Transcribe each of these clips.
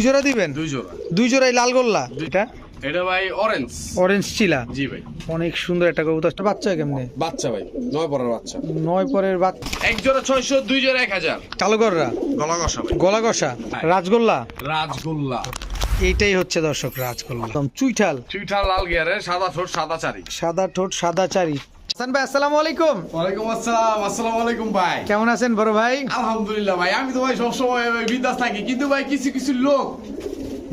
দুই জোড়া দিবেন? দুই জোড়া। দুই জোড়াই লাল গোল্লা? এটা? এটা ভাই অরেঞ্জ অরেঞ্জ চিলা জি ভাই। অনেক সুন্দর একটা কবুতর। বাচ্চা কেমনে? বাচ্চা ভাই নয় পরের বাচ্চা। নয় পরের বাচ্চা। এক জোড়া ছয়শো দুই জোড়া এক হাজার। কালোগররা গলা কষা ভাই। গলা কষা রাজগোল্লা? রাজগোল্লা। এইটাই হচ্ছে দর্শক রাজগোল্লা। একদম চুইঠাল। চুইঠা লাল গিয়ারে সাদা ঠোঁট সাদা চারি। সাদা ঠোঁট সাদা চারি। হাসান ভাই আসসালামু আলাইকুম। ওয়ালাইকুম আসসালাম আসসালামু আলাইকুম ভাই। কেমন আছেন বড় ভাই? আলহামদুলিল্লাহ ভাই আমি তো ভাই সবসময় বিন্দাস থাকি। কিন্তু ভাই কিছু কিছু লোক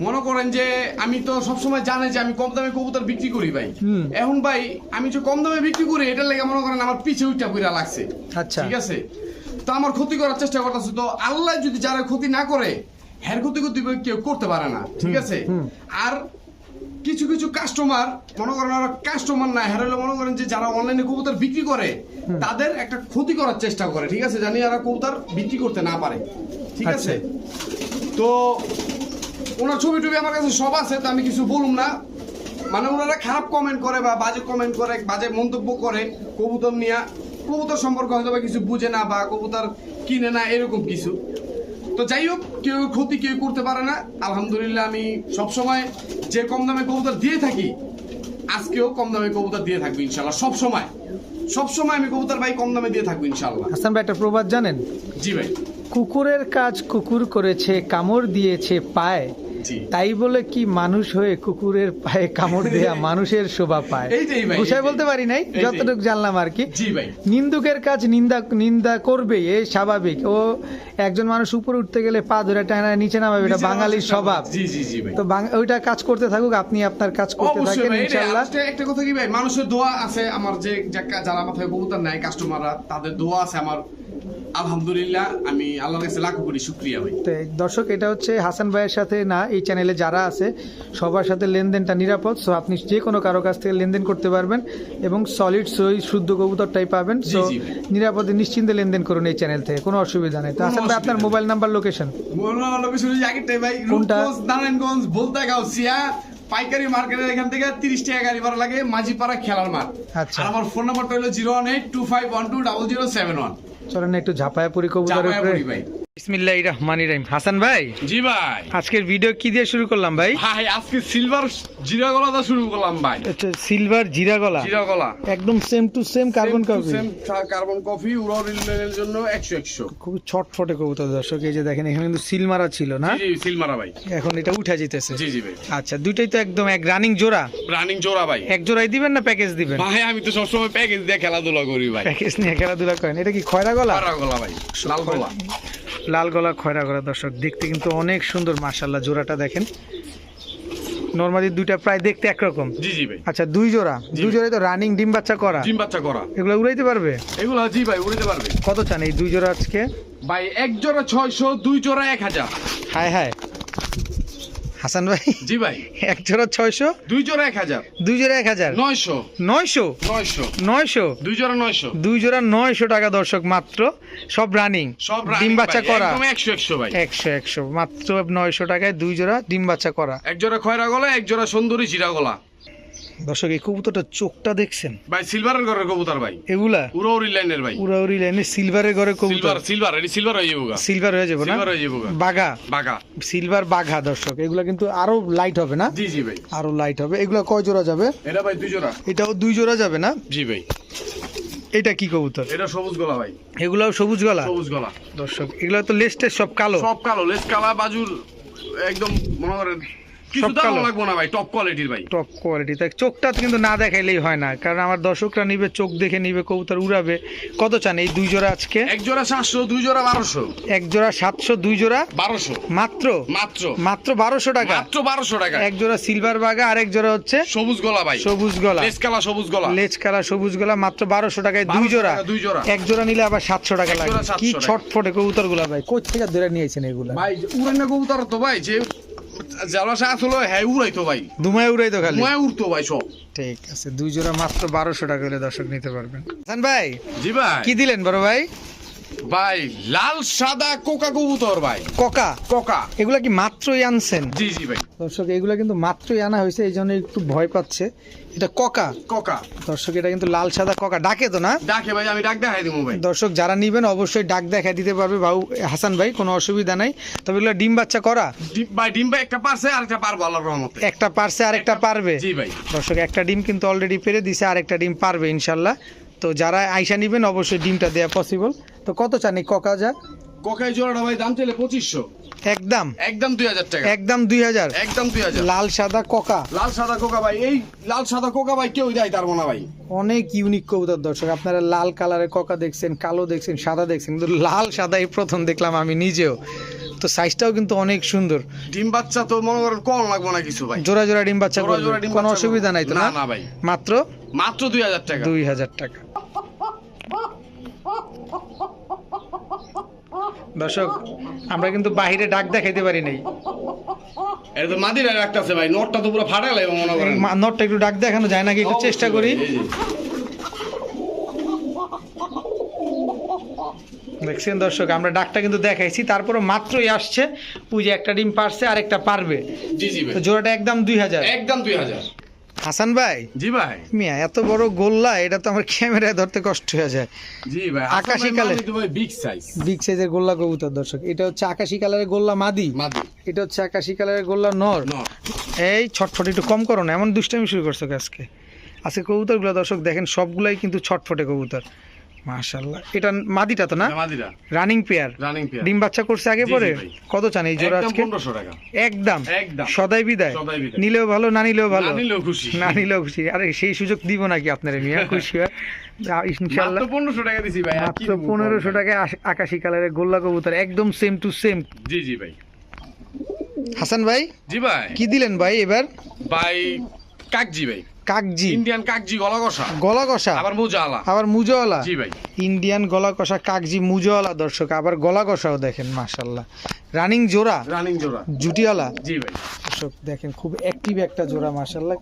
মনে করেন যে আমি তো সবসময় জানে যে আমি কম দামে কবুতর বিক্রি করি ভাই। এখন ভাই আমি যে কম দামে বিক্রি করি এটার লেগে মনে করেন আমার পিছে উইটা পুরা লাগছে। আচ্ছা। ঠিক আছে? তো আমার ক্ষতি করার চেষ্টা করতেছে। তো আল্লাহ যদি যারা ক্ষতি না করে ক্ষতি ক্ষতি কেউ করতে পারে না। ঠিক আছে? আর কিছু কিছু কাস্টমার মনে করেন কাস্টমার না হ্যাঁ মনে করেন যে যারা অনলাইনে কবুতর বিক্রি করে তাদের একটা ক্ষতি করার চেষ্টা করে ঠিক আছে? জানি যারা কবুতর বিক্রি করতে না পারে ঠিক আছে? তো ওনার ছবি টবি আমার কাছে সব আছে তো আমি কিছু বলুম না। মানে ওনারা খারাপ কমেন্ট করে বা বাজে কমেন্ট করে বাজে মন্তব্য করে কবুতর নিয়ে। কবুতর সম্পর্কে হয়তো বা কিছু বুঝে না বা কবুতর কিনে না এরকম কিছু। তো যাই হোক কেউ ক্ষতি কেউ করতে পারে না। আলহামদুলিল্লাহ আমি সবসময় যে কম দামে কবুতর দিয়ে থাকি আজকেও কম দামে কবুতর দিয়ে থাকব ইনশাল্লাহ সবসময়। সব সময় আমি কবুতর ভাই কম দামে দিয়ে থাকব ইনশাল্লাহ। হাসান ভাই একটা প্রবাদ জানেন? জি ভাই। কুকুরের কাজ কুকুর করেছে কামড় দিয়েছে পায়। তাই বলে কি মানুষ হয়ে কুকুরের পায়ে কামড় দেয়া মানুষের শোভা পায়? গুছাই বলতে পারি নাই? যতটুকু জানলাম আর কি। নিন্দুকের কাজ নিন্দা নিন্দা করবে এ স্বাভাবিক। ও একজন মানুষ উপরে উঠতে গেলে পা ধরে টানা নিচে নামাবে এটা বাঙালির স্বভাব। জি জি জি তো ওইটা কাজ করতে থাকুক আপনি আপনার কাজ করতে থাকেন এ একটা কথা কি ভাই মানুষের দোয়া আছে আমার যে যারা মাথায় কবুতর নেয় কাস্টমাররা তাদের দোয়া আছে আমার। আলহামদুলিল্লাহ আমি আল্লাহর কাছে লাখ কোটি শুক্রিয়া ভাই তো দর্শক এটা হচ্ছে হাসান ভাইয়ের সাথে না এই চ্যানেলে যারা আছে সবার সাথে লেনদেনটা নিরাপদ সো আপনি যে কোনো কারও কাছ থেকে লেনদেন করতে পারবেন এবং সলিড সই শুদ্ধ কবুতরটাই পাবেন সো নিরাপদে নিশ্চিন্তে লেনদেন করুন এই চ্যানেল থেকে কোনো অসুবিধা নেই তো হাসান ভাই আপনার। Mobile number location Molla location আগেরটাই ভাই কোনটা? নারায়ণগঞ্জ বলতাগাঁও সিয়া পাইকারি মার্কেটের এখান থেকে তিরিশ টাকা গাড়ি ভাড়া লাগে মাঝিপাড়া খেলার মাঠ আচ্ছা। আর আমার ফোন নাম্বারটা হলো zero one eight two five one two double zero seven one চলেন একটু ঝাপায়া পুরি কবুতরের উপরে। চাপায়াপুরি ভাই রহিম। হাসান ভাই জি ভাই। আজকের ভিডিও কি দিয়ে শুরু করলাম ভাই? ভাই আজকে সিলভার জিরা শুরু করলাম ভাই। আচ্ছা সিলভার জিরা গলা? জিরা গলা। একদম same to same carbon copy carbon রিলের জন্য খুবই ছটফটে কবুতর দর্শক এই যে দেখেন এখানে কিন্তু সিল মারা ছিল না? জি সিলমারা ভাই। এখন এটা উঠে যেতেছে। জি জি ভাই। আচ্ছা দুইটাই তো একদম এক রানিং জোড়া। রানিং জোড়া ভাই। এক জোড়াই দিবেন না প্যাকেজ দিবেন? ভাই আমি তো সবসময় প্যাকেজ দিয়ে খেলাধুলা করি ভাই। প্যাকেজ নিয়ে খেলাধুলা করেন। এটা কি খয়রা গলা? গলা ভাই লাল গলা। লাল গলা খয়রা গলা দর্শক দেখতে কিন্তু অনেক সুন্দর মাশাল্লাহ জোড়াটা দেখেন। নর্মালি দুইটা প্রায় দেখতে একরকম। জি জি ভাই। আচ্ছা দুই জোড়া? দুই জোড়া তো রানিং ডিম বাচ্চা করা। ডিম বাচ্চা করা। এগুলো উড়াইতে পারবে? এগুলো জি ভাই উড়াইতে পারবে। কত চান এই দুই জোড়া আজকে? ভাই এক জোড়া ছয়শো দুই জোড়া এক হাজার। হায় হায়। হাসান ভাই? জি ভাই। এক জোড়া ছয়শো? দুই জোড়া এক হাজার। দুই জোড়া এক হাজার? নয়শো। নয়শো? নয়শো। নয়শো? দুই জোড়া নয়শো। দুই জোড়া নয়শো টাকা দর্শক মাত্র। সব রানিং সব ডিম বাচ্চা করা। একশো একশো ভাই। একশো একশো। মাত্র নয়শো টাকায় দুই জোড়া ডিম বাচ্চা করা। এক জোড়া খয়রা গলা এক জোড়া সুন্দরী জিরা গলা দর্শক এই কবুতরটা চোখটা দেখছেন? ভাই সিলভারের ঘরের কবুতর ভাই। এগুলা? উড়ৌরি লাইনের ভাই। উড়াউড়ি লাইনে সিলভারের ঘরে কবুতর। সিলভার সিলভার এটি সিলভার হয়ে যাব সিলভার হয়ে যাব না? সিলভার হয়ে যাব। বাঘা? বাঘা। সিলভার বাঘা দর্শক। এগুলা কিন্তু আরও লাইট হবে না? জি জি ভাই। আরও লাইট হবে। এগুলা কয় জোড়া যাবে? এটা ভাই দুই জোড়া। এটাও দুই জোড়া যাবে না? জি ভাই। এটা কি কবুতর? এটা সবুজ গলা ভাই। এগুলাও সবুজ গলা? সবুজ গলা। দর্শক এগুলা তো লেস্টের সব কালো। সব কালো লেস কালা বাজুর একদম মনে করেন কিছু দাম লাগবো না ভাই টপ কোয়ালিটির ভাই। টপ কোয়ালিটি তাই চোখটা কিন্তু না দেখাইলেই হয় না কারণ আমার দর্শকরা নিবে চোখ দেখে নিবে কবুতর উড়াবে। কত চান এই দুই জোড়া আজকে? এক জোড়া সাতশো দুই জোড়া বারোশো। এক জোড়া সাতশো দুই জোড়া? বারোশো। মাত্র? মাত্র। মাত্র বারোশো টাকা? মাত্র বারোশো টাকা। এক জোড়া সিলভার বাঘা আর এক জোড়া হচ্ছে সবুজ গলা ভাই। সবুজ গলা। কালা সবুজ গলা। লেজ কালা সবুজ গলা মাত্র বারোশো টাকায় দুই জোড়া। দুই জোড়া। এক জোড়া নিলে আবার সাতশো টাকা লাগে। কি। ছটফটে কবুতরগুলা ভাই। কোথ থেকে ধরে নিয়েছেন এগুলা? ভাই উড়ান কবুতর তো ভাই যে জ্বালা সাত হলো হ্যাঁ উড়াইতো ভাই। ধুমায় উড়াইতো খালি। মায় উড়তো ভাই সব। ঠিক আছে দুই জোড়া মাত্র বারোশো টাকা হলে দর্শক নিতে পারবেন। হাসান ভাই জি ভাই। কি দিলেন বড় ভাই? ভাই লাল সাদা কোকা কবুতর ভাই। ককা? কোকা। এগুলা কি মাত্রই আনছেন? জি জি ভাই। দর্শক এগুলা কিন্তু মাত্রই আনা হয়েছে এই জন্য একটু ভয় পাচ্ছে। এটা ককা? কোকা। দর্শক এটা কিন্তু লাল সাদা ককা। ডাকে তো না? ডাকে ভাই আমি ডাক দেখাই দিব ভাই। দর্শক যারা নিবেন অবশ্যই ডাক দেখা দিতে পারবে বাবু হাসান ভাই কোনো অসুবিধা নাই। তবে এগুলো ডিম বাচ্চা করা? ডিম- ভাই ডিম ভাই একটা পারছে আর একটা পারব আল্লাহর রহমতে। একটা পারছে আর একটা পারবে? জি ভাই। দর্শক একটা ডিম কিন্তু অলরেডি পেরে দিছে আর একটা ডিম পারবে ইনশাল্লাহ। তো যারা আইসা নিবেন অবশ্যই ডিমটা দেওয়া পসিবল তো কত চান এই ককা যা? কোকাই জোড়াটা ভাই দাম চাইলে পঁচিশশো। একদম। একদম দুই হাজার টাকা। একদম দুই হাজার। একদম দুই হাজার। লাল সাদা ককা। লাল সাদা কোকা ভাই এই লাল সাদা কোকা ভাই কেউ দেয় তার মনে ভাই। অনেক ইউনিক কবুতর দর্শক আপনারা লাল কালারের ককা দেখছেন কালো দেখছেন সাদা দেখছেন কিন্তু লাল সাদা এই প্রথম দেখলাম আমি নিজেও। তো সাইজটাও কিন্তু অনেক সুন্দর। ডিম বাচ্চা তো মনে করেন কম লাগবে না কিছু ভাই। জোড়া জোড়া ডিম বাচ্চা জোড়া জোড়া ডিম কোনো অসুবিধা নাই তো না, না না ভাই। মাত্র? মাত্র দুই হাজার টাকা। দুই হাজার টাকা। দর্শক আমরা কিন্তু বাহিরে ডাক দেখাইতে পারি নাই। এটা তো মাদিরা একটা আছে ভাই নোটটা তো পুরো ফাটা লাগবে মনে করেন। নটটা একটু ডাক দেখানো যায় নাকি? একটু চেষ্টা করি। দেখছেন দর্শক আমরা ডাকটা কিন্তু দেখাইছি তারপরে মাত্রই আসছে। যে একটা ডিম পারছে আর একটা পারবে। জি জি তো জোড়াটা একদম দুই হাজার। একদম দুই হাজার। হাসান ভাই? জি ভাই। মিয়া এত বড় গোল্লা এটা তো আমার ক্যামেরায় ধরতে কষ্ট হয়ে যায়। জি ভাই আকাশী কালার বিগ সাইজ বিগ সাইজের গোল্লা কবুতর দর্শক। এটা হচ্ছে আকাশী কালারের গোল্লা মাদি। মাদি। এটা হচ্ছে আকাশী কালারের গোল্লা নর। এই ছটফট একটু কম করো না এমন দুষ্টামি শুরু করছ আজকে। আজকে কবুতরগুলো দর্শক দেখেন সবগুলাই কিন্তু ছটফটে কবুতর। মাশাল্লাহ এটা মাদিটা তো না? মাদিরা রানিং পেয়ার রানিং পেয়ার ডিম বাচ্চা করছে আগে পরে? কত চান এই জোড়া আজকে? পনেরোশো টাকা। একদম। একদম। সদাই বিদায়। নিলেও ভালো না নিলেও ভালো? না নিলেও খুশি। না নিলেও খুশি। আরে সেই সুযোগ দিব নাকি আপনারা মিয়া খুশি হয়। যা, ইনশাল্লাহ মাত্র পনেরোশো টাকা দিছি ভাই। মাত্র দেবো পনেরোশো ভাই? টাকায় আশ- আকাশি কালারের গোল্লা কবুতর। একদম সেম টু সেম জি জি ভাই। হাসান ভাই? জি ভাই। কি দিলেন ভাই এবার? ভাই কাকজি ভাই। কাকজি। ইন্ডিয়ান কাকজি গলা কষা গলা কষা আবার মোজা আবার মুজোওয়ালা? জি ভাই। ইন্ডিয়ান গলা কষা কাকজি মুজোওয়ালা দর্শক আবার গলা কষাও দেখেন মাশাল্লাহ রানিং জোড়া? রানিং জোড়া। জুটিওয়ালা? জি ভাই। দর্শক দেখেন খুব অ্যাক্টিভ একটা জোড়া মাশাল্লাহ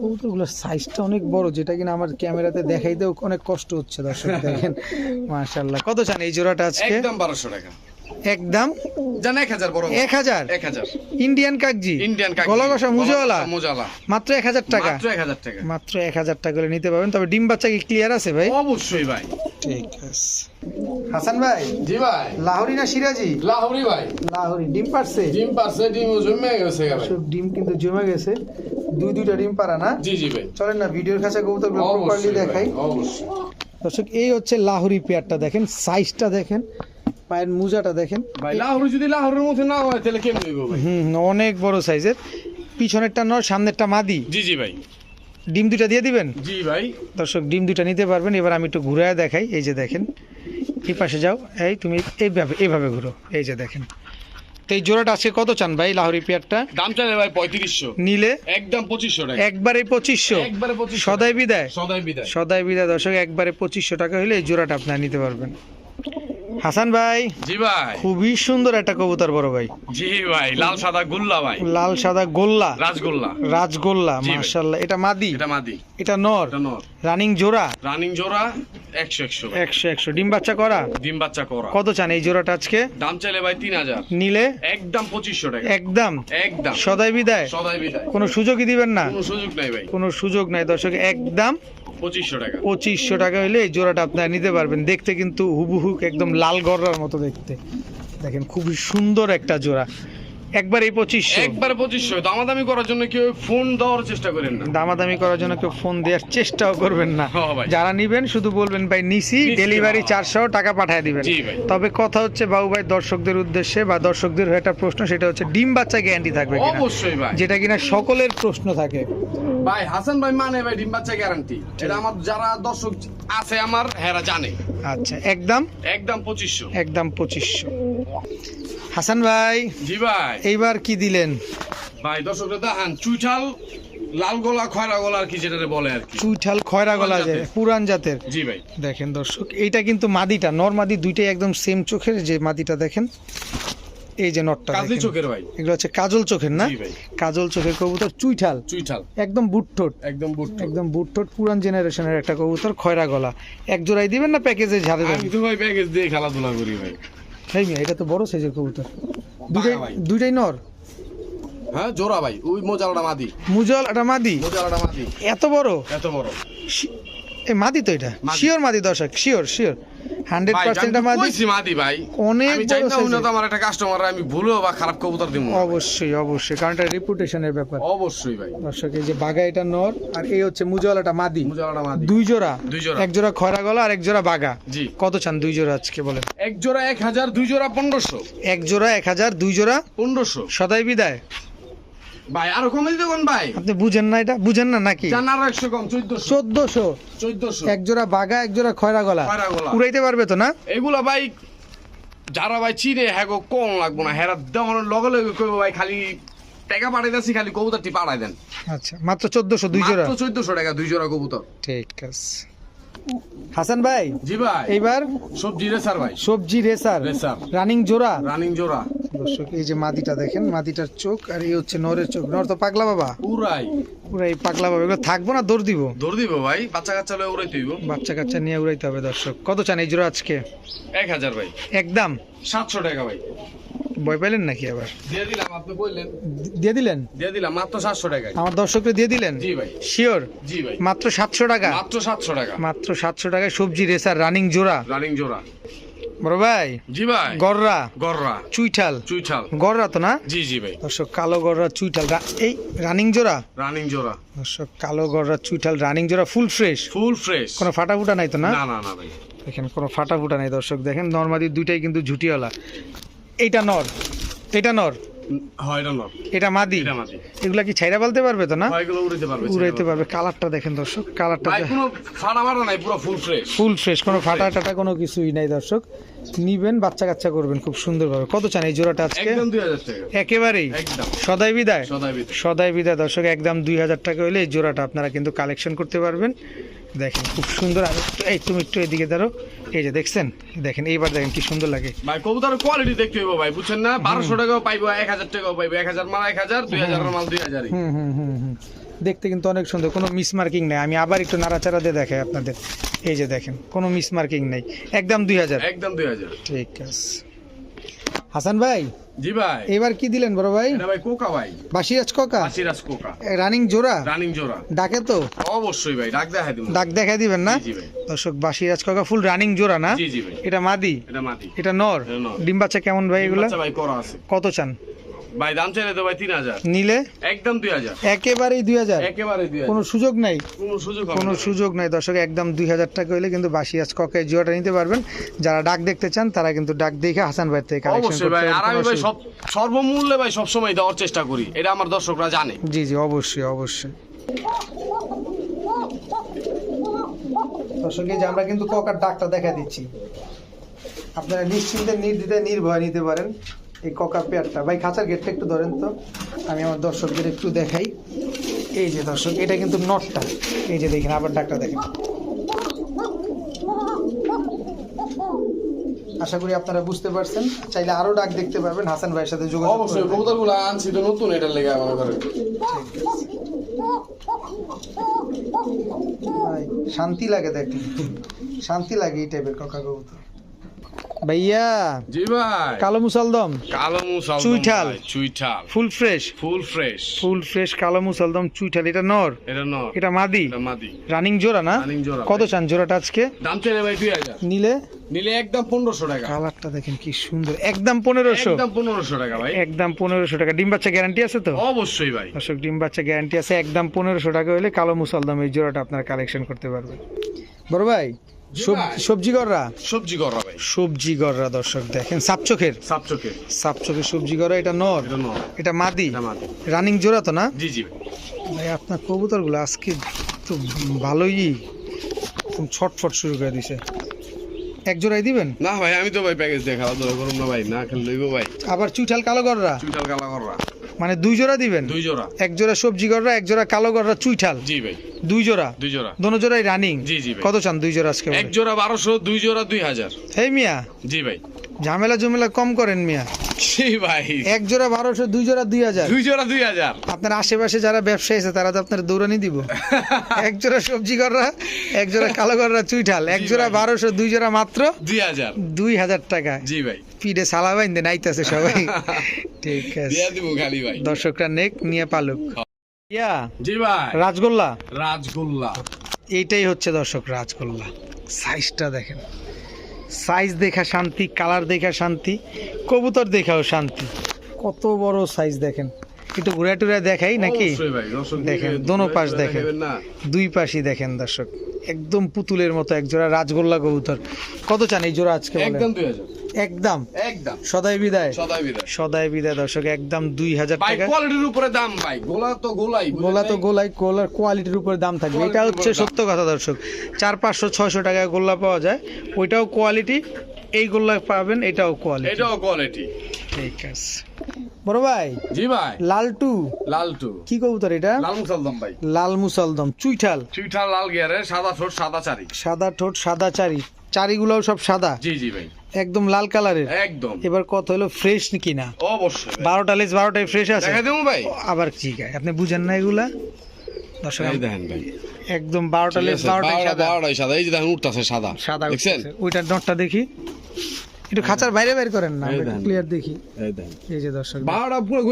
কবুতরগুলোর সাইজটা অনেক বড় যেটা কিনা আমার ক্যামেরাতে দেখাইতেও অনেক কষ্ট হচ্ছে দর্শক দেখেন মাশাল্লাহ কত চান এই জোড়াটা আজকে? একদম বারোশো টাকা। একদম জান এক হাজার বড় ইন্ডিয়ান কাকজি? ইন্ডিয়ান কাকজি। গলা কষা মুজোওয়ালা। মাত্র এক হাজার টাকা? মাত্র এক হাজার টাকা। মাত্র এক হাজার টাকা করে নিতে পারবেন। তবে ডিম বাচ্চা কি ক্লিয়ার আছে ভাই? অবশ্যই ভাই। ঠিক আছে। হাসান ভাই? জি ভাই। লাহোরি না সিরাজি? লাহোরি ভাই। লাহোরি। ডিম পারছে? ডিম পারছে ডিম জমে গেছে ভাই। সব ডিম কিন্তু জমে গেছে। দুই দুইটা ডিম পারা না? জি জি ভাই। চলেন না ভিডিওর কাছে কবুতর প্রপারলি দেখাই। অবশ্যই। দর্শক এই হচ্ছে লাহোরি পেয়ারটা দেখেন সাইজটা দেখেন। পায়ের মুজাটা দেখেন। ভাই লাহোরি যদি লাহোরের মধ্যে না হয় তাহলে কেমন হুম অনেক বড় সাইজের। পিছনেরটা নর সামনেরটা মাদি। জি জি ভাই। ডিম দুটা দিয়ে দিবেন? জি ভাই। দর্শক ডিম দুটা নিতে পারবেন। এবার আমি একটু ঘুরে দেখাই। এই যে দেখেন এই পাশে যাও। এই তুমি এইভাবে এইভাবে ঘুরো। এই যে দেখেন। তো এই জোড়াটা আজকে কত চান ভাই লাহোরি পেয়ারটা? দাম চাইলে ভাই পঁয়ত্রিশশো। নিলে? একদম পঁচিশশো টাকা। একবারে পঁচিশশো। একবারে পঁচিশশো সদাই বিদায়। সদাই বিদায়। সদাই বিদায় দর্শক একবারে পঁচিশশো টাকা হলে এই জোড়াটা আপনারা নিতে পারবেন। হাসান ভাই জি ভাই। খুবই সুন্দর একটা কবুতর বড় ভাই। জি ভাই লাল সাদা গোল্লা ভাই। লাল সাদা গোল্লা। রাজগোল্লা। রাজগোল্লা মাশাআল্লাহ। এটা মাদি? এটা মাদি। এটা নর? এটা নর। রানিং জোড়া? রানিং জোড়া একশো একশো। একশো একশো। ডিম বাচ্চা করা? ডিম বাচ্চা করা। কত চান এই জোড়াটা আজকে? দাম চাইলে ভাই তিন হাজার। নিলে? একদম পঁচিশশো টাকা। একদম? একদম। সদাই বিদায়? সদাই বিদায়। কোনো সুযোগই দিবেন না? কোনো সুযোগ নাই ভাই। কোনো সুযোগ নাই দর্শক। একদম? পঁচিশশো টাকা। পঁচিশশো টাকা হলে এই জোড়াটা আপনারা নিতে পারবেন। দেখতে কিন্তু হুবহু একদম লাল গররার মতো দেখতে। দেখেন খুবই সুন্দর একটা জোড়া। একবার এই পঁচিশশো। একবারে পঁচিশশো। দামাদামি করার জন্য কেউ ফোন দেওয়ার চেষ্টা করেন না। দামাদামি করার জন্য কেউ ফোন দেওয়ার চেষ্টাও করবেন না। হ্যাঁ যারা নিবেন শুধু বলবেন ভাই নিছি, ডেলিভারি। চারশো টাকা পাঠিয়ে দিবেন। তবে কথা হচ্ছে বাবু ভাই দর্শকদের উদ্দেশ্যে বা দর্শকদের একটা প্রশ্ন সেটা হচ্ছে ডিম বাচ্চা গ্যারান্টি থাকবে অবশ্যই ভাই। যেটা কিনা সকলের প্রশ্ন থাকে। ভাই হাসান ভাই মানে ভাই ডিম বাচ্চা গ্যারান্টি এটা আমার যারা দর্শক আছে আমার হেরা জানে। আচ্ছা একদম? একদম পঁচিশশো। একদম পঁচিশশো। হাসান ভাই জি ভাই। এইবার কি দিলেন? ভাই দর্শকরা দেখান চুইঠাল লাল গলা খয়রা গলা আর কি যেটা বলে আর কি। চুইঠাল খয়রা গলা যে পুরান জাতের। জি ভাই। দেখেন দর্শক এইটা কিন্তু মাদিটা নর মাদি দুইটাই একদম সেম চোখের যে মাদিটা দেখেন এই যে নটটা কাজলি। চোখের ভাই। এগুলো হচ্ছে কাজল চোখের না? কাজল চোখের কবুতর চুইঠাল। চুইঠাল। একদম বুটঠোট। একদম বুট একদম বুটঠোট পুরান জেনারেশনের একটা কবুতর খয়রা গলা। এক জোড়াই দিবেন না প্যাকেজে ঝাড়ে আমি তো ভাই প্যাকেজ দিয়ে খেলাধুলা করি ভাই। এই মিয়া, এটা তো বড় সাইজের কবুতর। দুইটাই। দুইটাই নর? হ্যাঁ জোড়া ভাই ওই মোজালাটা মাদি। মোজালটা মাদি? মোজালাটা মাদি। এত বড়? এত বড়। এ মাদি তো এটা? শিওর মাদি দর্শক শিওর শিওর। হান্ড্রেড পার্সেন্ট মাদি ভাই? অনেক চাই না উন্নত আমার একটা কাস্টমার আমি ভুলেও বা খারাপ কবুতর দিব অবশ্যই অবশ্যই কারণ এটা রেপুটেশনের ব্যাপার। অবশ্যই ভাই। দর্শক এই যে বাগা এটা নর আর এই হচ্ছে মুজলাটা মাদি। মোজালাটা মাদি। দুই জোড়া। দুই জোড়া। এক জোড়া খয়রা গলা আর এক জোড়া জি। কত চান দুই জোড়া আজকে বলেন? এক জোড়া এক হাজার দুই জোড়া পনেরোশো। এক জোড়া এক হাজার দুই জোড়া পনেরোশো। সদাই বিদায়। ভাই আরও কমে দিতে কোন ভাই। আপনি বুঝেন না এটা? বুঝেন না নাকি? জান আরও একশো কম চোদ্দশো। চোদ্দশো? চোদ্দশো। এক জোড়া বাগা এক জোড়া খয়রা গলা। উড়াইতে পারবে তো না? এগুলা ভাই যারা ভাই চিনে হ্যাঁ গো কম লাগবো না। হেরা দেওয়ানোর লগে লগে কইবো ভাই খালি টাকা পাঠাইতেছি খালি কবুতরটি পাঠাই দেন। আচ্ছা মাত্র চোদ্দশো দুই জোড়া? মাত্র চোদ্দশো টাকা দুই জোড়া কবুতর। ঠিক আছে। হাসান ভাই জি ভাই। এইবার সবজি রেসার ভাই। সবজি রেসার রেসার। রানিং জোড়া। রানিং জোড়া। দর্শক এই যে মাদিটা দেখেন মাদিটার চোখ আর এই হচ্ছে নরের চোখ। নর তো পাগলা বাবা। পুরাই উড়াই পাগলা বাবা এগুলো থাকব না দৌড় দিব? দৌড় দিব ভাই বাচ্চা কাচ্চা লয়ে উড়াই দিব বাচ্চা কাচ্চা নিয়ে উড়াইতে হবে দর্শক। কত চান এই জোড়া আজকে? এক হাজার ভাই। একদম। সাতশো টাকা ভাই। ভয় পাইলেন নাকি আবার? দিয়ে দিলাম আপনি বললেন। দিয়ে দিলেন? দিয়ে দিলাম মাত্র সাতশো টাকা আমার দর্শককে দিয়ে দিলেন? জি ভাই। শিওর জি ভাই। মাত্র সাতশো টাকা? মাত্র সাতশো টাকা। মাত্র সাতশো টাকায় সবজি রেসার রানিং জোড়া? রানিং জোড়া। বড় ভাই? জি ভাই। গররা? গররা। চুইঠাল? চুইঠাল। গররা তো না? জি জি ভাই। দর্শক কালো গররা চুইঠাল এই রানিং জোড়া? রানিং জোড়া। দর্শক কালো গররা চুইঠাল রানিং জোড়া ফুল ফ্রেশ ফুল ফ্রেশ কোনো ফাটা ফুটা নাই তো না? না না না ভাই। দেখেন কোনো ফাটা ফুটা নেই দর্শক দেখেন নর্মালি দুইটাই কিন্তু ঝুটিওয়ালা। এইটা নর এটা নর। এটা নর। মাদি। এগুলা কি ছাইরা বলতে পারবে তো না? হয় উড়াইতে পারবে কালারটা দেখেন দর্শক কালারটা ফুল ফ্রেশ কোনো ফাটা টাটা কোনো কিছুই নাই দর্শক। নিবেন বাচ্চা কাচ্চা করবেন খুব সুন্দরভাবে। কত চান এই জোড়াটা আজকে? হাজার একেবারেই? একদম। সদাই বিদায়? সদাই বিদায়। দর্শক একদম দুই হাজার টাকা হলে এই জোড়াটা আপনারা কিন্তু কালেকশন করতে পারবেন। দেখেন খুব সুন্দর আর একটু এই তুমি একটু এদিকে ধরো। এই যে দেখছেন? দেখেন এইবার দেখেন কি সুন্দর লাগে। ভাই কবুতরের কোয়ালিটি দেখতে হইব ভাই বুঝছেন না? বারোশো টাকাও পাইবো এক হাজার টাকাও পাইবো এক হাজার মাল এক হাজার দুই হাজার মাল দুই হাজারই। হুম হুম হুম হুম। দেখতে কিন্তু অনেক সুন্দর। কোনো মিস মার্কিং নেই। আমি আবার একটু নাড়াচাড়া দিয়ে দেখাই আপনাদের। এই যে দেখেন কোনো মিস মার্কিং নেই। একদম দুই হাজার। একদম দুই হাজার। ঠিক আছে। হাসান ভাই? জি ভাই। এবার কি দিলেন বড় ভাই? এটা ভাই কোকা ভাই। বাসিরাজ ককা? আশিরাজ কোকা। রানিং জোড়া? রানিং জোড়া। ডাকে তো? অবশ্যই ভাই ডাক দেখা দিব ডাক দেখাই দিবেন না? জি, ভাই। দর্শক বাসিরাজ ককা ফুল রানিং জোড়া না? জি জি ভাই। এটা মাদি? এটা মাটি এটা নর। ডিম বাচ্চা কেমন ভাই এগুলো? ভাই করা আছে। কত চান? ভাই দাম চাইলে তো ভাই তিন হাজার। নিলে? একদম দুই হাজার। একেবারেই দুই হাজার? একেবারে দুই কোনো সুযোগ নাই? কোনো সুযোগ কোনো সুযোগ নাই। দর্শক একদম দুই হাজার টাকা হলে কিন্তু বাসিরাজ ককায় জিওটা নিতে পারবেন। যারা ডাক দেখতে চান তারা কিন্তু ডাক দেখে হাসান ভাই থেকে অবশ্যই ভাই আর আমি ভাই সব সর্বমূল্যে ভাই সবসময় দেওয়ার চেষ্টা করি। এটা আমার দর্শকরা জানে। জি জি অবশ্যই অবশ্যই। দর্শক এই যে আমরা কিন্তু ককার ডাকটা দেখা দিচ্ছি। আপনারা নিশ্চিন্তে নির্দ্বিধায় নির্ভয় নিতে পারেন। এই ককা পেয়ারটা ভাই খাঁচার গেটটা একটু ধরেন তো। আমি আমার দর্শকদের একটু দেখাই। এই যে দর্শক এটা কিন্তু নটটা এই যে দেখেন আবার ডাকটা দেখেন। আশা করি আপনারা বুঝতে পারছেন। চাইলে আরও ডাক দেখতে পারবেন। হাসান ভাইয়ের সাথে যোগাযোগ অবশ্যই কবুতরগুলো আনছি তো নতুন এটার লেগে করেন ভাই, শান্তি লাগে দেখলে শান্তি লাগে এই টাইপের কাকা কবুতর। ভাইয়া। জি ভাই। কালো মুসালদম। কালো মুসাল চুইঠাল। চুইঠাল। Full fresh. Full fresh. Full fresh কালো মুসালদম চুইঠাল। এটা নর। এটা নর। এটা মাদি। এটা মাদি। রানিং জোড়া না? Running জোড়া, কত চান জোড়াটা আজকে? দাম ভাই দুই হাজার। নিলে? নিলে একদম পনেরোশো টাকা। কালারটা দেখেন কি সুন্দর। একদম পনেরোশো। একদম পনেরোশো টাকা ভাই। একদম পনেরোশো টাকা। ডিম বাচ্চা গ্যারান্টি আছে তো? অবশ্যই ভাই। দর্শক ডিম বাচ্চা গ্যারান্টি আছে। একদম পনেরোশো টাকা হলে কালো মুসালদম এই জোড়াটা আপনারা কালেকশন করতে পারবেন। বড় ভাই। সবজি গররা সবজি ভাই। সবজি গররা দর্শক দেখেন। সাপচোখের সাপচকে সাপচোখের সবজি এটা নর? এটা মাদি? রানিং জোড়া তো না? জি জি ভাই। আপনার কবুতরগুলো আজকে তো ভালোই ছটফট শুরু করে দিছে। এক জোড়াই দিবেন? না ভাই আমি তো ভাই প্যাকেজ দিয়ে খেলাধুলা করুন না ভাই। না খেলে ভাই। আবার চুইঠাল কালো গররা চুইঠাল কালো কররা মানে দুই জোড়া দিবেন? দুই জোড়া। এক জোড়া সবজি গররা এক জোড়া কালো গররা চুইঠাল। জি ভাই। দুই জোড়া? দুই জোড়া। দোনো জোড়াই রানিং জি, জি কত চান দুই জোড়া আজকে এক জোড়া বারোশো দুই জোড়া দুই হাজার। হেই মিয়া? জি ভাই। ঝামেলা জমেলা কম করেন মিয়া। জি ভাই। এক জোড়া বারোশো দুই জোড়া দুই হাজার। দুই জোড়া দুই হাজার। আপনার আশেপাশে যারা ব্যবসায়ী আছে তারা তো আপনার দৌড়ানি দিব। এক জোড়া সবজি কররা এক জোড়া কালো কররা চুইঠাল। এক জোড়া। বারোশো দুই জোড়া মাত্র দুই হাজার। দুই হাজার টাকা। জি ভাই। পিঠে সালা বাইন্দে নাইতেছে সবাই। ঠিক আছে। দিয়া দিব খালি ভাই। দর্শকরা নেক নিয়ে পালুক। ইয়া জি ভাই। রাজগোল্লা? রাজগোল্লা। এইটাই হচ্ছে দর্শক রাজগোল্লা। সাইজটা দেখেন। সাইজ দেখা শান্তি কালার দেখা শান্তি কবুতর দেখাও শান্তি। কত বড় সাইজ দেখেন। একটু ঘুরে টুরে দেখাই নাকি? দেখেন, দোনো পাশ দেখেন। দুই পাশই দেখেন দর্শক। একদম পুতুলের মতো এক জোড়া রাজগোল্লা কবুতর। কত চান এই জোড়া আজকে একদম দুই হাজার। একদম। একদম। সদাই বিদায়। সদাই বিদায়। সদাই বিদায় দর্শক একদম দুই হাজার টাকা। কোয়ালিটির উপরে দাম ভাই। গোলা তো গোলাই গোলা তো গোলাই গোলার কোয়ালিটির উপরে দাম থাকবে। এটা হচ্ছে সত্য কথা দর্শক। চার পাঁচশো ছয়শো টাকায় গোল্লা পাওয়া যায়। ওইটাও কোয়ালিটি এই গোল্লা পাবেন এটাও কোয়ালিটি এটাও কোয়ালিটি ঠিক আছে। বড় ভাই। জি ভাই। লালটু। লালটু। কি কবুতর এটা? লাল মুসালদম ভাই। লাল মুসালদম। চুইঠাল। চুইঠাল লাল গিয়ারে সাদা ঠোঁট সাদা চারি। সাদা ঠোঁট সাদা চারি। চারিগুলোও সব সাদা। জি জি ভাই। একদম লাল কালারের। একদম। এবার কত হলো ফ্রেশ কিনা? অবশ্যই। বারোটা লেজ বারোটাই ফ্রেশ আছে। দেখা দেবো ভাই। আবার কি গায়? আপনি বুঝেন না এগুলা? দর্শক দেখেন ভাই। একদম বারোটা লেজ বারোটাই সাদা। বারোটাই সাদা। এই যে দেখেন উঠতেছে সাদা। সাদা দেখছেন? ওইটার নটটা দেখি। একটু খাঁচার বাইরে বাইরে করেন না ক্লিয়ার দেখি। এই যে দর্শক বারোটা পুরো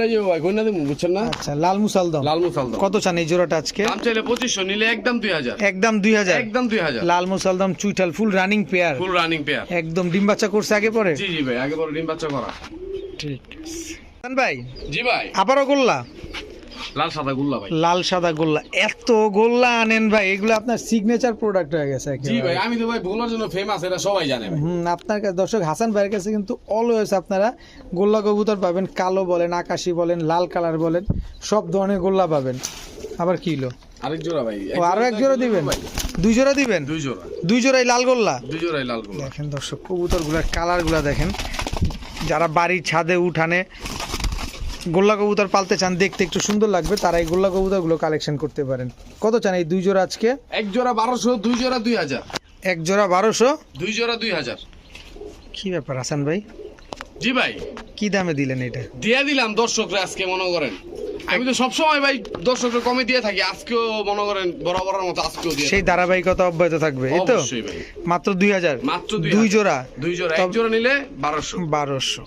লেগে ভাই দেবো বুঝছেন না? আচ্ছা লাল মুসালদম লাল মুসালদম কত চান এই জোড়াটা আজকে? দাম চাইলে পঁচিশশো নিলে একদম দুই হাজার। একদম দুই হাজার। একদম দুই হাজার। লাল মুসালদম চুইঠাল full running pair full running pair একদম ডিম বাচ্চা করছে আগে পরে? জি জি ভাই আগে বড় ডিম বাচ্চা করা। ঠিক ভাই জি ভাই। আবারও গোল্লা লাল সাদা গুল্লা ভাই। লাল সাদা গোল্লা। এত গোল্লা আনেন ভাই এগুলো আপনার সিগনেচার প্রোডাক্ট হয়ে গেছে জি ভাই আমি তো ভাই ভুলার জন্য ফেমাস এটা সবাই জানে ভাই। হুম আপনার কাছে দর্শক হাসান ভাইয়ের কাছে কিন্তু অলওয়েজ আপনারা গোল্লা কবুতর পাবেন কালো বলেন আকাশি বলেন লাল কালার বলেন সব ধরনের গোল্লা পাবেন। আবার কি হলো? আরেক জোড়া ভাই। ও আরও এক জোড়া দিবেন। দুই জোড়া দিবেন? দুই জোড়া। দুই জোড়াই লাল গোল্লা? দুই জোড়াই লাল গুল্লা। দেখেন দর্শক কবুতরগুলোর কালারগুলো দেখেন। যারা বাড়ির ছাদে উঠানে গোল্লা কবুতর পালতে চান দেখতে একটু সুন্দর লাগবে তারা এই গোল্লা কবুতরগুলো কালেকশন করতে পারেন। কত চান এই দুই জোড়া আজকে? এক জোড়া বারোশো দুই জোড়া দুই হাজার। এক জোড়া বারোশো? দুই জোড়া দুই হাজার। কি ব্যাপার হাসান ভাই? জি ভাই। কি দামে দিলেন এটা? দিয়ে দিলাম দর্শকরা আজকে মনে করেন। আমি তো সবসময় ভাই দর্শকরা কমে দিয়ে থাকি আজকেও মনে করেন বরাবরের মতো আজকেও দিয়ে সেই ধারাবাহিকতা অব্যাহত থাকবে এই তো? মাত্র দুই হাজার? মাত্র দুই জোড়া? দুই জোড়া এক জোড়া নিলে বারোশো। বারোশো।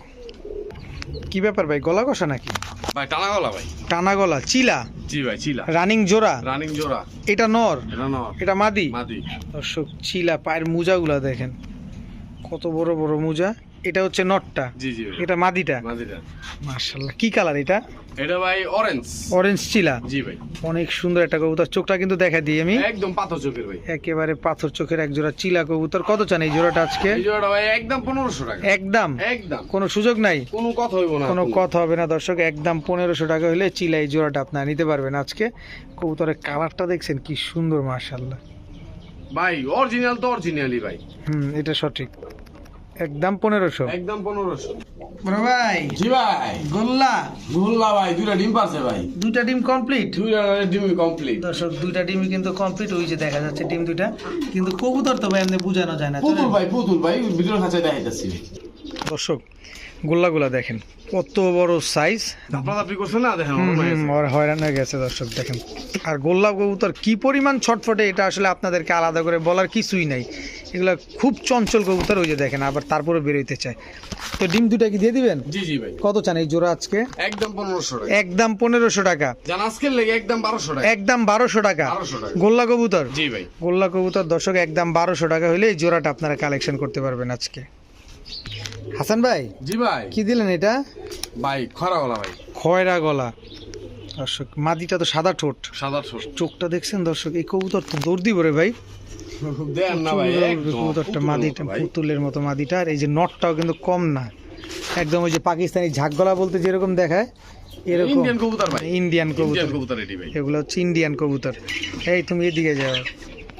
কি ব্যাপার ভাই গলা কষা নাকি? ভাই টানা গলা ভাই। টানা গলা চিলা? জি ভাই চিলা। রানিং জোড়া? রানিং জোড়া। এটা নর? এটা নর। এটা মাদি? মাদি। দর্শক চিলা পায়ের মোজাগুলা দেখেন। কত বড় বড় মোজা। এটা হচ্ছে নটটা। জি জি এটা মাদিটা। মাদিটা। মার্শাল্লাহ কি কালার এটা? এটা ভাই অরেঞ্জ অরেঞ্জ চিলা। জি ভাই। অনেক সুন্দর একটা কবুতর। চোখটা কিন্তু দেখা দিই আমি। একদম পাথর চোখের ভাই। একেবারে পাথর চোখের এক জোড়া চিলা কবুতর। কত চান এই জোড়াটা আজকে? এই জোড়াটা ভাই একদম পনেরোশো টাকা। একদম? একদম। কোনো সুযোগ নাই? কোনো কথা হইব না কোনো কথা হবে না দর্শক। একদম পনেরোশো টাকা হলে চিলা এই জোড়াটা আপনারা নিতে পারবেন আজকে। কবুতরের কালারটা দেখছেন কি সুন্দর মার্শাল্লাহ ভাই অরিজিনাল তো অরিজিনালই ভাই। হুম এটা সঠিক। একদম পনেরোশো। একদম পনেরোশো। বড় ভাই জি ভাই। গোল্লা। ভাই দুইটা ডিম ভাই। দুইটা ডিম কমপ্লিট? দুইটা ডিম কমপ্লিট। দর্শক দুইটা ডিমই কিন্তু কমপ্লিট। হয়েছে দেখা যাচ্ছে ডিম দুইটা। কিন্তু কবুতর তো ভাই এমনি বোঝানো যায় না। পুতুল ভাই পুতুল ভাই ভিডিও কাছে দেখাইতেছি। দর্শক গোল্লাগুলা দেখেন কত বড় সাইজ হয়রান হয়ে গেছে দর্শক দেখেন। আর গোল্লা কবুতর কি পরিমাণ ছটফটে এটা আসলে আপনাদেরকে আলাদা করে বলার কিছুই নাই। এগুলা খুব চঞ্চল কবুতর ওই যে দেখেন আবার তারপরে বেরোইতে চায়। তো ডিম দুটা কি দিয়ে দিবেন? জি জি ভাই। কত চান এই জোড়া আজকে? একদম পনেরোশো টাকা। একদম পনেরোশো টাকা। জান লেগে একদম বারোশো টাকা। একদম বারোশো টাকা। গোল্লা কবুতর? জি ভাই। গোল্লা কবুতর দর্শক একদম বারোশো টাকা হলে এই জোড়াটা আপনারা কালেকশন করতে পারবেন আজকে। হাসান ভাই? জি ভাই। কি দিলেন এটা? ভাই খরা গলা ভাই। খয়রা গলা। দর্শক মাদিটা তো সাদা ঠোঁট। সাদা ছোট চোখটা দেখছেন দর্শক এই কবুতর তো দৌড় দিব রে ভাই। দেন না ভাই কবুতরটা মাদিটা পুতুলের মতো মাদিটা আর এই যে নটটাও কিন্তু কম না। একদম ওই যে পাকিস্তানি ঝাঁকগলা বলতে যেরকম দেখায় এরকম ইন্ডিয়ান কবুতর ভাই। ইন্ডিয়ান কবুতর। কবুতর এটি ভাই। এগুলো হচ্ছে ইন্ডিয়ান কবুতর। এই তুমি এদিকে যাও।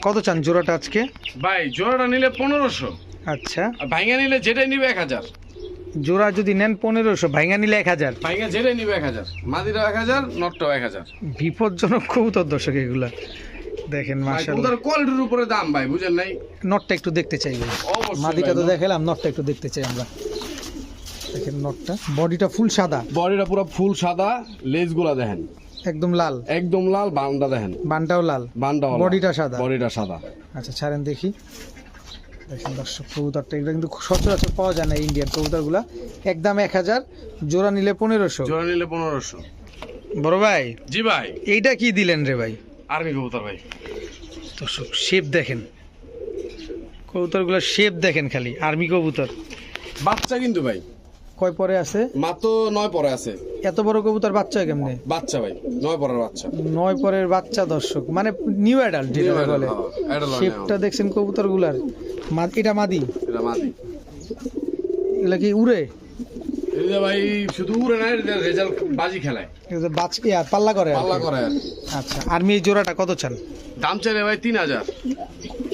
কত চান জোড়াটা আজকে? ভাই জোড়াটা নিলে পনেরোশো। আচ্ছা। ভাইঙ্গা নিলে যেটাই নিবে এক হাজার। জোড়া যদি নেন পনেরোশো ভাইঙ্গা নিলে এক হাজার। ভাইঙ্গা যেটাই নিবে এক হাজার। মাদিরা এক হাজার নটটাও এক হাজার। বিপজ্জনক কবুতর দর্শক এগুলা। দেখেন মাশাআল্লাহ। কোয়ালিটির উপরে দাম ভাই বুঝেন নাই? নটটা একটু দেখতে চাই ভাই। মাদিটা তো দেখালাম নটটা একটু দেখতে চাই আমরা। দেখেন নটটা। বডিটা ফুল সাদা। বডিটা পুরো ফুল সাদা লেজগুলা দেখেন। একদম লাল। একদম লাল বান্ডা দেখেন। বানটাও লাল। বান্ডা বডিটা সাদা। বডিটা সাদা। আচ্ছা ছাড়েন দেখি। দেখেন দর্শক কবুতরটা এগুলো কিন্তু সচরাচর পাওয়া যায় না ইন্ডিয়ান কবুতরগুলা। একদম এক হাজার জোড়া নিলে পনেরোশো। জোড়া নিলে পনেরোশো। বড় ভাই জি ভাই। এইটা কি দিলেন রে ভাই? আর্মি কবুতর ভাই। দর্শক শেপ দেখেন। কবুতরগুলোর শেপ দেখেন খালি আর্মি কবুতর। বাচ্চা কিন্তু ভাই। কয় পরে আছে? মাত্র নয় পরে আছে। এত বড় কবুতর বাচ্চা কেমনে? বাচ্চা ভাই নয় পরের বাচ্চা। নয় পরের বাচ্চা দর্শক মানে নিউ অ্যাডাল্ট যেটা বলে। হ্যাঁ, শেপটা দেখছেন কবুতরগুলার। মা- এটা মাদি? এটা মাদি। এগুলা কি উড়ে? ভাই শুধু উড়ে না রেজাল্ট বাজি খেলায়। পাল্লা করে পাল্লা করে আর আচ্ছা আর্মি এই জোড়াটা কত চান? দাম চাইলে ভাই তিন হাজার।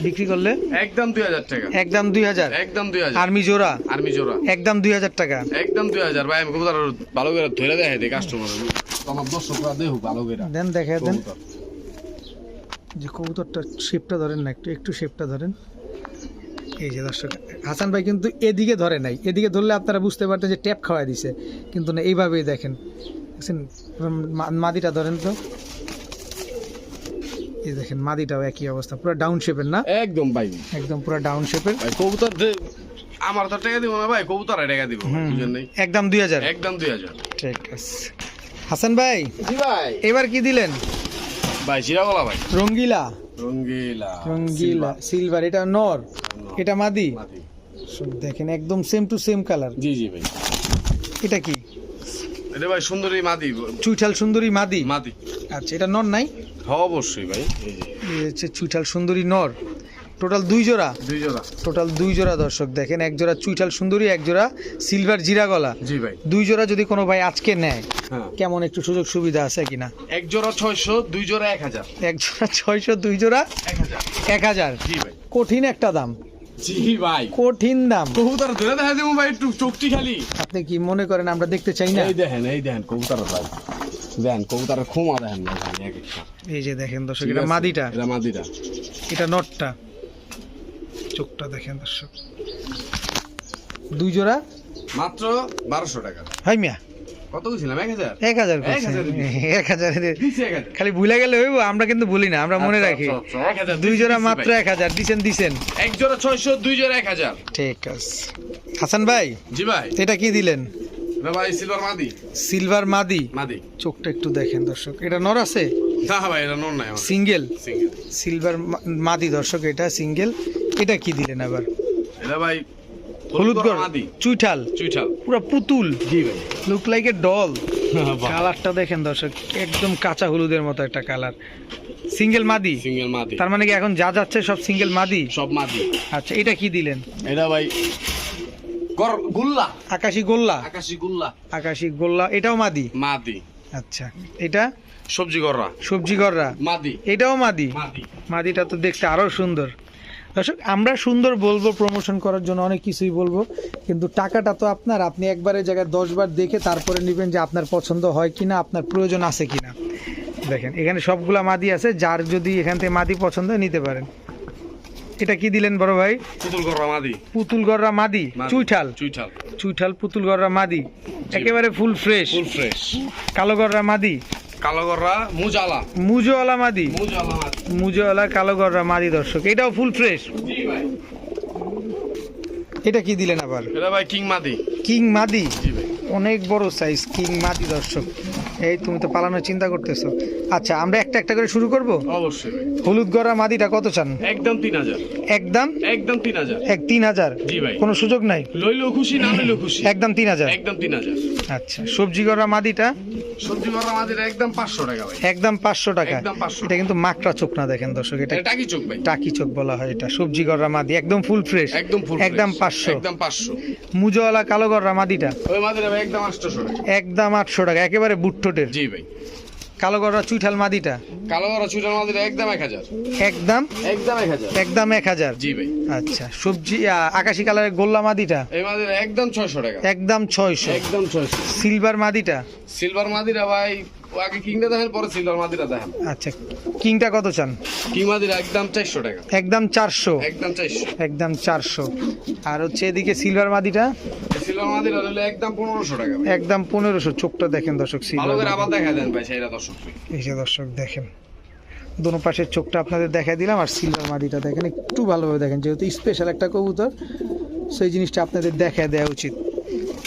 বিক্রি করলে? একদম দুই হাজার টাকা। একদম দুই হাজার? একদম দুই হাজার। আর্মি জোড়া? আর্মি জোড়া। একদম দুই হাজার টাকা? একদম দুই হাজার। ভাই আমি কবুতর ভালো করে ধরে দেখাই দিই কাস্টমার আমার দর্শকরা দেখুক ভালো করে। দেন দেখে দেন। যে শেপটা ধরেন না একটু একটু শেপটা ধরেন। এই যে দর্শক হাসান ভাই কিন্তু এদিকে ধরে নাই। এদিকে ধরলে আপনারা বুঝতে পারতেন যে ট্যাপ খাওয়াই দিছে। কিন্তু না এইভাবেই দেখেন। দেখছেন মাদিটা ধরেন তো। এই দেখেন মাদিটাও একই অবস্থা পুরো ডাউন শেপের না? একদম ভাই। একদম পুরো ডাউন শেপের কবুতর আমার তো টাকা দিব না ভাই কবুতর টাকা দিব একদম দুই হাজার। একদম দুই হাজার। ঠিক আছে। হাসান ভাই জি ভাই। এবার কি দিলেন? ভাই চিরাগলা ভাই। রঙ্গিলা। রঙ্গিলা রঙ্গিলা সিলভার এটা নর। এটা মাদি। দেখেন একদম সেম টু সেম কালার জি জি ভাই। এটা কি? এটা ভাই সুন্দরী মাদি। চুইঠাল সুন্দরী মাদি? মাদি। আচ্ছা এটা নর নাই? হ্যাঁ অবশ্যই ভাই এই যে। এই হচ্ছে চুইঠাল সুন্দরী নর। টোটাল দুই জোড়া? দুই জোড়া। টোটাল দুই জোড়া দর্শক। দেখেন এক জোড়া চুইঠাল সুন্দরী এক জোড়া সিলভার জিরা গলা। জি ভাই। দুই জোড়া যদি কোনো ভাই আজকে নেয় হ্যাঁ। কেমন একটু সুযোগ সুবিধা আছে কিনা? এক জোড়া ছয়শো দুই জোড়া এক হাজার। এক জোড়া ছয়শো দুই জোড়া এক হাজার। এক হাজার। জি ভাই। কঠিন একটা দাম। জি ভাই। কঠিন দাম। কবুতর ধরে দেখা দেবো ভাই একটু চোখটি খালি। আপনি কি মনে করেন আমরা দেখতে চাই না? এই দেখেন এই দেখেন কবুতর ভাই। দেখেন কবুতরের খোমা দেখেন এই যে দেখেন দর্শক এটা মাদিটা। এটা মাদিটা। এটা নটটা। চোখটা দেখেন দর্শক। দুই জোড়া? মাত্র বারোশো টাকা। হাই মিয়া। কত এক হাজার? এক এক খালি ভুলে গেলে হইব আমরা কিন্তু ভুলি না আমরা মনে আচ্ছা, রাখি। আচ্ছা, আচ্ছা, দুই জোড়া মাত্র এক হাজার দিছেন দিছেন। এক জোড়া ছয়শো দুই জোড়া এক হাজার। ঠিক আছে। হাসান ভাই জি ভাই। এটা কি দিলেন? ভাই সিলভার মাদি। সিলভার মাদি? মাদি। চোখটা একটু দেখেন দর্শক এটা নর আছে? না ভাই এটা নন নাই সিঙ্গেল সিঙ্গেল সিলভার মাদি দর্শক এটা সিঙ্গেল এটা কি দিলেন আবার? এটা ভাই হলুদ গড় চুইঠাল। চুইঠাল। পুরো পুতুল। জি ভাই। লুক লাইক এ ডল কালারটা দেখেন দর্শক একদম কাঁচা হলুদের মতো একটা কালার সিঙ্গেল মাদি। সিঙ্গেল মাদি। তার মানে কি এখন যা যাচ্ছে সব সিঙ্গেল মাদি? সব মাদি। আচ্ছা এটা কি দিলেন? এটা ভাই গুল্লা। আকাশি গোল্লা। আকাশি গুল্লা। আকাশি গোল্লা এটাও মাদি? মাদি। আচ্ছা এটা? সবজি গররা সবজি গররা মাদি। এটাও মাদি? মাদি। মাদিটা তো দেখতে আরও সুন্দর। দর্শক আমরা সুন্দর বলব প্রমোশন করার জন্য অনেক কিছুই বলব কিন্তু টাকাটা তো আপনার। আপনি একবারের জায়গায় দশবার দেখে তারপরে নেবেন যে আপনার পছন্দ হয় কিনা আপনার প্রয়োজন আছে কিনা। দেখেন এখানে সবগুলা মাদি আছে যার যদি এখান থেকে মাদি পছন্দ নিতে পারেন। এটা কি দিলেন বড় ভাই? পুতুল গররা মাদি? মাদি। চুইঠাল? চুইঠাল। চুইঠাল পুতুল গররা মাদি একেবারে ফুল ফ্রেশ। Full fresh. কালো গররা মাদি? কালো গররা মুজালা। মুজোওয়ালা মাদি। মুজালা মাদি। মুজোওয়ালা কালো গররা মাদি দর্শক। এটাও ফুল ফ্রেশ। জি ভাই। এটা কি দিলেন আবার? এটা ভাই কিং মাদি। কিং মাদি? জি ভাই। অনেক বড় সাইজ কিং মাদি দর্শক। এই তুমি তো পালানোর চিন্তা করতেছো। আচ্ছা আমরা একটা একটা করে শুরু করব? অবশ্যই হলুদ গড়া মাদিটা কত চান? একদম তিন হাজার। একদম? একদম তিন হাজার। এক তিন হাজার? জি ভাই। কোনো সুযোগ নাই? লইলেও খুশি না লইলেও খুশি। একদম তিন হাজার? একদম তিন হাজার। আচ্ছা সবজি গড়া মাদিটা? সবজি গররা মাদির একদম পাঁচশো টাকা ভাই। একদম পাঁচশো টাকা। একদম 500 এটা কিন্তু মাকড়া চোখ না দেখেন দর্শক এটা টাকি চোখ ভাই। টাকি চোখ বলা হয় এটা সবজি গড়া মাদি একদম ফুল ফ্রেশ একদম ফুল একদম পাঁচশো। একদম পাঁচশো। মুজোওয়ালা কালো গড়া মাদিটা? ওই মাদির ভাই একদম আটশোশো টাকা। একদম আটশো টাকা একেবারে বুট্টোটের জি ভাই। কালো গড়া চুইঠাল মাদিটা? কালো চুইঠাল মাদিটা একদম এক হাজার। একদম? একদম এক হাজার। একদম এক হাজার? জি ভাই। আচ্ছা সবজি আকাশী কালারের গোল্লা মাদিটা? এই মাদির একদম ছয়শো টাকা। একদম ছয়শো। একদম ছয়শো। সিলভার মাদিটা? সিলভার মাদিটা ভাই ও আগে কিংটা দেখেন পরে সিলভার মাদিরা দেখেন। আচ্ছা কিংটা কত চান? কিং মাদিরা একদম টাকা। একদম একদম আর হচ্ছে এদিকে সিলভার মাদিটা? সিলভার মাদিরা হলে একদম টাকা চোখটা দেখেন দর্শক ভালো করে আবার দেখা দেন ভাই সেইটা দর্শক। এই যে দর্শক দেখেন। দোনো পাশের চোখটা আপনাদের দেখা দিলাম আর সিলভার মাদিটা দেখেন একটু ভালোভাবে দেখেন যেহেতু স্পেশাল একটা কবুতর সেই জিনিসটা আপনাদের দেখা দেওয়া উচিত।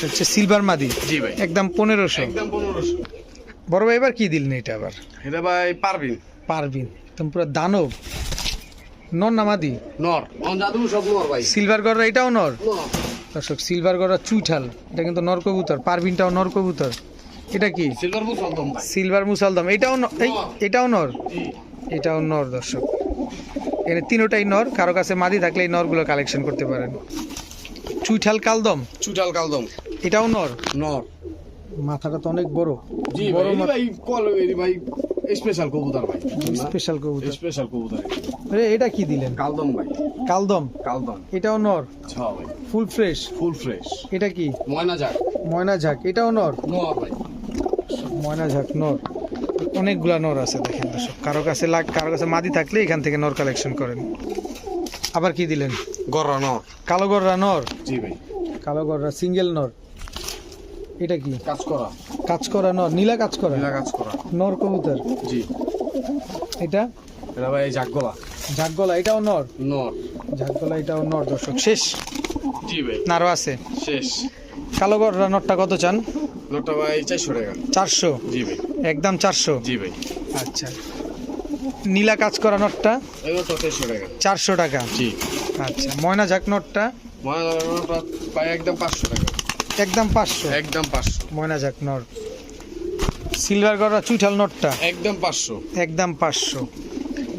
হচ্ছে সিলভার মাদি জি ভাই। একদম পনেরোশো। একদম পনেরোশো। বড় ভাই এবার কি দিলেন এটা আবার? এটা ভাই পারবিন। পারবিন। তুমি পুরো দানব। নর না মাদি? নর। জাদু সব নর ভাই। সিলভার গড়রা এটাও নর? দর্শক সিলভার গড়া চুইঠাল এটা কিন্তু নর কবুতর পারবিনটাও নর কবুতর। এটা কি? সিলভার ভাই। সিলভার মুসালদম। এটাও এটাও নর? এটাও নর দর্শক। এখানে তিনোটাই নর কারও কাছে মাদি থাকলে এই নরগুলো কালেকশন করতে পারেন। চুইঠাল কালদম? চুইঠাল কালদম। এটাও নর? নর। মাথাটা তো অনেক বড়। জি বড় ভাই কল ভাই স্পেশাল কবুতর ভাই। স্পেশাল কবুতর। স্পেশাল কবুতর। আরে এটা কি দিলেন? কালদম ভাই। কালদম? কালদম। এটাও নর? ভাই। ফুল ফ্রেশ ফুল ফ্রেশ এটা কি? ময়না যাক ময়না ঝাঁক এটাও নর? নর ভাই। ময়না ঝাঁক নর। অনেকগুলা নর আছে দেখেন দর্শক। কারও কাছে লাগ কারও কাছে মাদি থাকলে এখান থেকে নর কালেকশন করেন। আবার কি দিলেন? গররা নর। কালো গররা নর? জি ভাই। কালো গররা সিঙ্গেল নর। এটা কি? কাজ করা। কাজ করা নর নীলা কাজ করা? নীলা কাজ করা। নর কবুতর? জি। এটা? এটা ভাই জাগগলা ঝাঁকগলা। এটাও নর? নর। ঝাঁকগলা এটাও নর দর্শক শেষ? জি ভাই। না আরও আছে? শেষ। কালো গররা নরটা কত চান? নরটা ভাই চারশো টাকা। চারশো? জি ভাই। একদম চারশো? জি ভাই। আচ্ছা। নীলা কাজ করা নটটা চারশো টাকা। জি। আচ্ছা ময়না ঝাঁক নটটা ময়না ভাই একদম পাঁচশো টাকা। একদম পাঁচশো। একদম পাঁচশো। ময়না ঝাঁক নর। সিলভার গড়া চুইঠাল নটটা। একদম পাঁচশো। একদম পাঁচশো।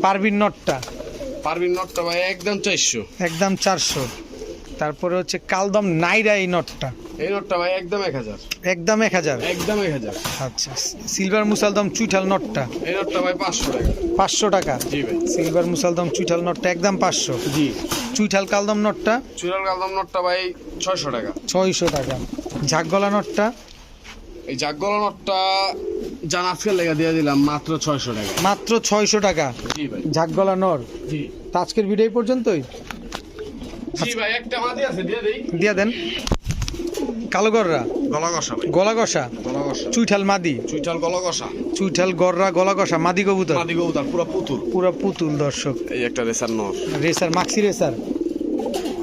পারবিন নটটা। পারবিন নটটা ভাই একদম চারশো। একদম চারশো। তারপরে হচ্ছে কালদম নাইরা এই নটটা। এই নরটা ভাই একদম এক হাজার। একদম এক হাজার? একদম এক হাজার। আচ্ছা সিলভার মুসালদম চুইঠাল নটটা? এই নরটা ভাই পাঁচশো টাকা। পাঁচশো টাকা? জি ভাই। সিলভার মুসালদম চুইঠাল নটটা একদম পাঁচশো? জি। চুইঠাল কালদম নটটা? চুরাল কালদম নরটা ভাই ছয়শো টাকা। ছয়শো টাকা। ঝাকগলা নটটা? এই জাগগলা নরটা জান আজকের লেগে দিয়ে দিলাম মাত্র ছয়শো টাকা। মাত্র ছয়শো টাকা? জি ভাই। ঝাকগলা নর জি। আজকের ভিডিও পর্যন্তই। জি ভাই একটা মাদি আছে দিয়ে দেই। দিয়া দেন। কালো গররা গলা কষা ভাই। গলা কষা গলা কষা চুইঠাল মাদি? চুইঠাল গলা কষা চুইঠাল গররা গলা কষা মাদি কবুতর? মাদি কবুতর পুরো পুতুল। পুরো পুতুল দর্শক। এই একটা রেসার নর। Racer maxi racer.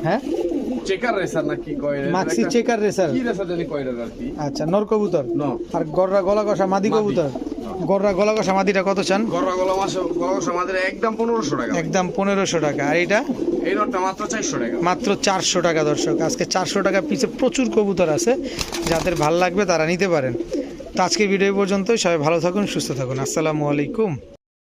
হ্যাঁ? চেকার রেসার নাকি কয় মাক্সি চেকার রেসার। কি রেসার জানি কয় আর কি? আচ্ছা নর কবুতর? ন আর গররা গলা কষা মাদি মাদি। কবুতর? গররা গলা কষা মাদিটা কত চান? গররা গলা মাছ গলা কষা আমাদের একদম পনেরোশো টাকা। একদম পনেরোশো টাকা। আর এটা? এই নটটা মাত্র চারশো টাকা। মাত্র চারশো টাকা দর্শক। আজকে চারশো টাকা পিছে প্রচুর কবুতর আছে। যাদের ভালো লাগবে তারা নিতে পারেন। তো আজকের ভিডিও পর্যন্ত পর্যন্তই। সবাই ভালো থাকুন সুস্থ থাকুন। আসসালামু আলাইকুম।